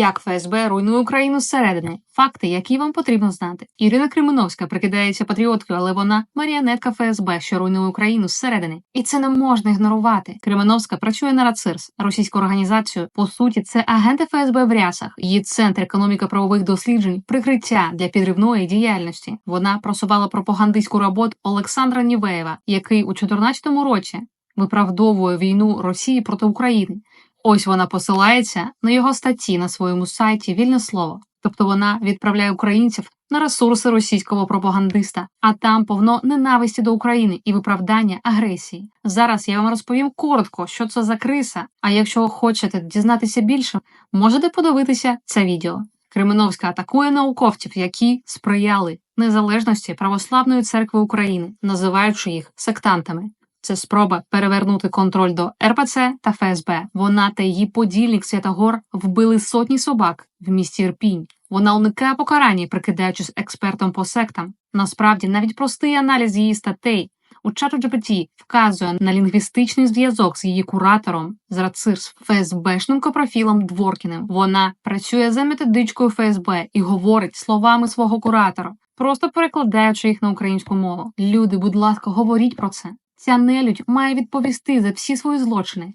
Як ФСБ руйнує Україну зсередини. Факти, які вам потрібно знати. Ірина Кременовська прикидається патріоткою, але вона маріонетка ФСБ, що руйнує Україну зсередини. І це не можна ігнорувати. Кременовська працює на РАЦИРС, російську організацію. По суті, це агенти ФСБ в рясах. Її центр економіко-правових досліджень, прикриття для підривної діяльності. Вона просувала пропагандистську роботу Олександра Нівеєва, який у 2014 році виправдовує війну Росії проти України. Ось вона посилається на його статті на своєму сайті Вільне слово. Тобто вона відправляє українців на ресурси російського пропагандиста, а там повно ненависті до України і виправдання агресії. Зараз я вам розповім коротко, що це за криса. А якщо хочете дізнатися більше, можете подивитися це відео. Кременовська атакує науковців, які сприяли незалежності православної церкви України, називаючи їх сектантами. Це спроба перевернути контроль до РПЦ та ФСБ. Вона та її подільник Святогор вбили сотні собак в місті Ірпінь. Вона уникає покарання, прикидаючись експертом по сектам. Насправді, навіть простий аналіз її статей у чату GPT вказує на лінгвістичний зв'язок з її куратором з РАЦИРС ФСБшним копрофілом Дворкіним. Вона працює за методичкою ФСБ і говорить словами свого куратора, просто перекладаючи їх на українську мову. Люди, будь ласка, говоріть про це. Ця нелюдь має відповісти за всі свої злочини.